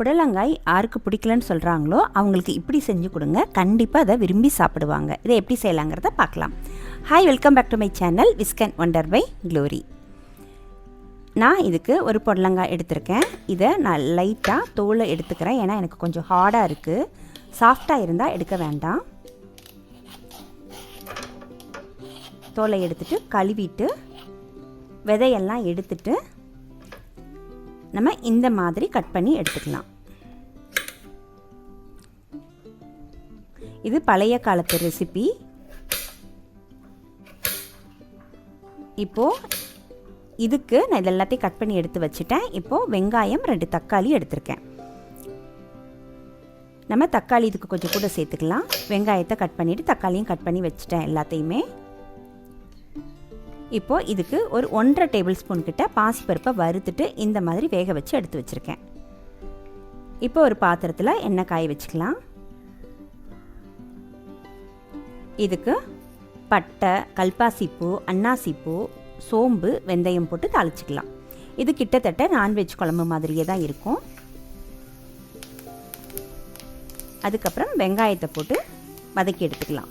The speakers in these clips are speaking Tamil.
புடலங்காய் யாருக்கு பிடிக்கலன்னு சொல்கிறாங்களோ அவங்களுக்கு இப்படி செஞ்சு கொடுங்க. கண்டிப்பாக அதை விரும்பி சாப்பிடுவாங்க. இதை எப்படி செய்யலாங்கிறத பார்க்கலாம். Hi welcome back to my channel whisk and wonder by Glory நான் இதுக்கு ஒரு புடலங்காய் எடுத்திருக்கேன். இதை நான் லைட்டாக தோலை எடுத்துக்கிறேன். ஏன்னா எனக்கு கொஞ்சம் ஹார்டாக இருக்குது சாஃப்டாக இருந்தால் எடுக்க வேண்டாம். தோலை எடுத்துட்டு கழுவிட்டு விதையெல்லாம் எடுத்துட்டு நம்ம இந்த மாதிரி கட் பண்ணி எடுத்துக்கலாம். இது பழைய காலத்து ரெசிபி இப்போது இதுக்கு நான் இது எல்லாத்தையும் கட் பண்ணி எடுத்து வச்சுட்டேன். இப்போது வெங்காயம் ரெண்டு தக்காளி எடுத்திருக்கேன். நம்ம தக்காளி இதுக்கு கொஞ்சம் கூட சேர்த்துக்கலாம். வெங்காயத்தை கட் பண்ணிவிட்டு தக்காளியும் கட் பண்ணி வச்சுட்டேன் எல்லாத்தையுமே. இப்போது இதுக்கு ஒரு ஒன்றரை டேபிள் ஸ்பூன் கிட்ட பாசிப்பருப்பை வறுத்துட்டு இந்த மாதிரி வேக வச்சு எடுத்து வச்சுருக்கேன். இப்போ ஒரு பாத்திரத்தில் எண்ணெய் காய வச்சுக்கலாம். இதுக்கு பட்டை கல்பாசிப்பூ அன்னாசிப்பூ சோம்பு வெந்தயம் போட்டு தாளிச்சிக்கலாம். இது கிட்டத்தட்ட நான்வெஜ் குழம்பு மாதிரியே தான் இருக்கும். அதுக்கப்புறம் வெங்காயத்தை போட்டு வதக்கி எடுத்துக்கலாம்.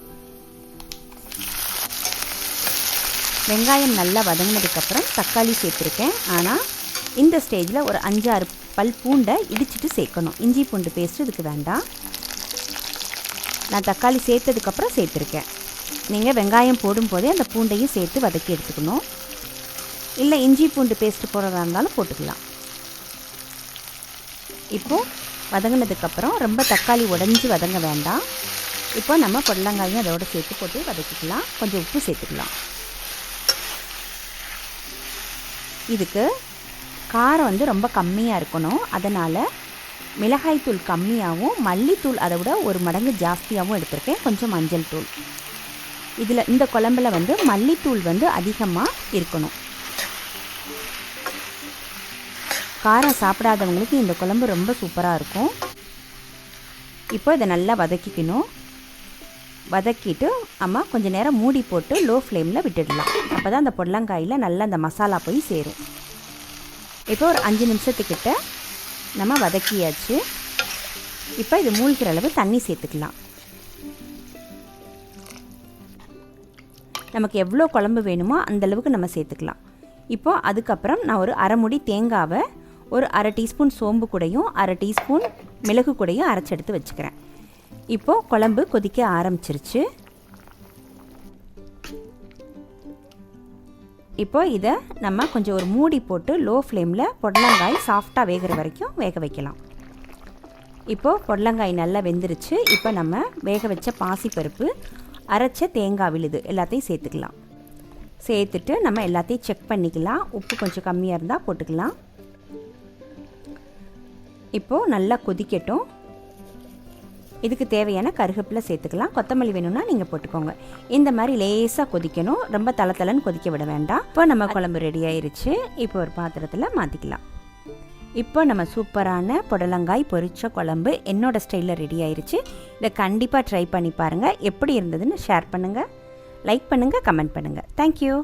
வெங்காயம் நல்லா வதங்கினதுக்கப்புறம் தக்காளி சேர்த்துருக்கேன். ஆனால் இந்த ஸ்டேஜில் ஒரு அஞ்சாறு பல் பூண்டை இடிச்சிட்டு சேர்க்கணும். இஞ்சி பூண்டு பேஸ்ட்டு இதுக்கு வேண்டாம். நான் தக்காளி சேர்த்ததுக்கப்புறம் சேர்த்துருக்கேன். நீங்கள் வெங்காயம் போடும்போதே அந்த பூண்டையும் சேர்த்து வதக்கி எடுத்துக்கணும். இல்லை இஞ்சி பூண்டு பேஸ்ட்டு போடுறதா இருந்தாலும் போட்டுக்கலாம். இப்போது வதங்கினதுக்கப்புறம் ரொம்ப தக்காளி உடஞ்சி வதங்க வேண்டாம். இப்போ நம்ம பொடலங்காயும் அதோடு சேர்த்து போட்டு வதக்கிக்கலாம். கொஞ்சம் உப்பு சேர்த்துக்கலாம். இதுக்கு காரம் வந்து ரொம்ப கம்மியாக இருக்கணும். அதனால் மிளகாய்த்தூள் கம்மியாகவும் மல்லித்தூள் அதை விட ஒரு மடங்கு ஜாஸ்தியாகவும் எடுத்திருக்கேன். கொஞ்சம் மஞ்சள் தூள். இதில் இந்த குழம்புல வந்து மல்லித்தூள் வந்து அதிகமாக இருக்கணும். காரம் சாப்பிடாதவங்களுக்கு இந்த குழம்பு ரொம்ப சூப்பராக இருக்கும். இப்போ இதை நல்லா வதக்கிக்கணும். வதக்கிட்டு அம்மா கொஞ்சம் நேரம் மூடி போட்டு லோ ஃப்ளேமில் விட்டுடலாம். அப்போ தான் அந்த பொடலங்காயில் நல்லா அந்த மசாலா போய் சேரும். இப்போ ஒரு அஞ்சு நிமிஷத்துக்கிட்ட நம்ம வதக்கியாச்சு. இப்போ இது மூழ்கிற அளவு தண்ணி சேர்த்துக்கலாம். நமக்கு எவ்வளோ குழம்பு வேணுமோ அந்தளவுக்கு நம்ம சேர்த்துக்கலாம். இப்போது அதுக்கப்புறம் நான் ஒரு அரை முடி தேங்காவை ஒரு அரை டீஸ்பூன் சோம்பு கூடையும் அரை டீஸ்பூன் மிளகு கூடையும் அரைச்சி எடுத்து வச்சுக்கிறேன். இப்போது குழம்பு கொதிக்க ஆரம்பிச்சிருச்சு. இப்போ இதை நம்ம கொஞ்சம் ஒரு மூடி போட்டு லோ ஃப்ளேமில் பொடலங்காய் சாஃப்டாக வேகிற வரைக்கும் வேக வைக்கலாம். இப்போது பொடலங்காய் நல்லா வெந்துருச்சு. இப்போ நம்ம வேக வச்ச பாசிப்பருப்பு அரைச்ச தேங்காய் விழுது எல்லாத்தையும் சேர்த்துக்கலாம். சேர்த்துட்டு நம்ம எல்லாத்தையும் செக் பண்ணிக்கலாம். உப்பு கொஞ்சம் கம்மியாக இருந்தால் போட்டுக்கலாம். இப்போது நல்லா கொதிக்கட்டும். இதுக்கு தேவையான கருகப்பில் சேர்த்துக்கலாம். கொத்தமல்லி வேணும்னா நீங்கள் போட்டுக்கோங்க. இந்த மாதிரி லேசாக கொதிக்கணும். ரொம்ப தலை தலைன்னு கொதிக்க விட வேண்டாம். இப்போ நம்ம குழம்பு ரெடி ஆயிருச்சு. இப்போ ஒரு பாத்திரத்தில் மாற்றிக்கலாம் இப்போ நம்ம சூப்பரான புடலங்காய் பொரிச்ச குழம்பு என்னோட ஸ்டைலில் ரெடி ஆயிருச்சு. இதை கண்டிப்பாக ட்ரை பண்ணி பாருங்கள் எப்படி இருந்ததுன்னு ஷேர் பண்ணுங்கள் லைக் பண்ணுங்கள் கமெண்ட் பண்ணுங்கள் தேங்க்யூ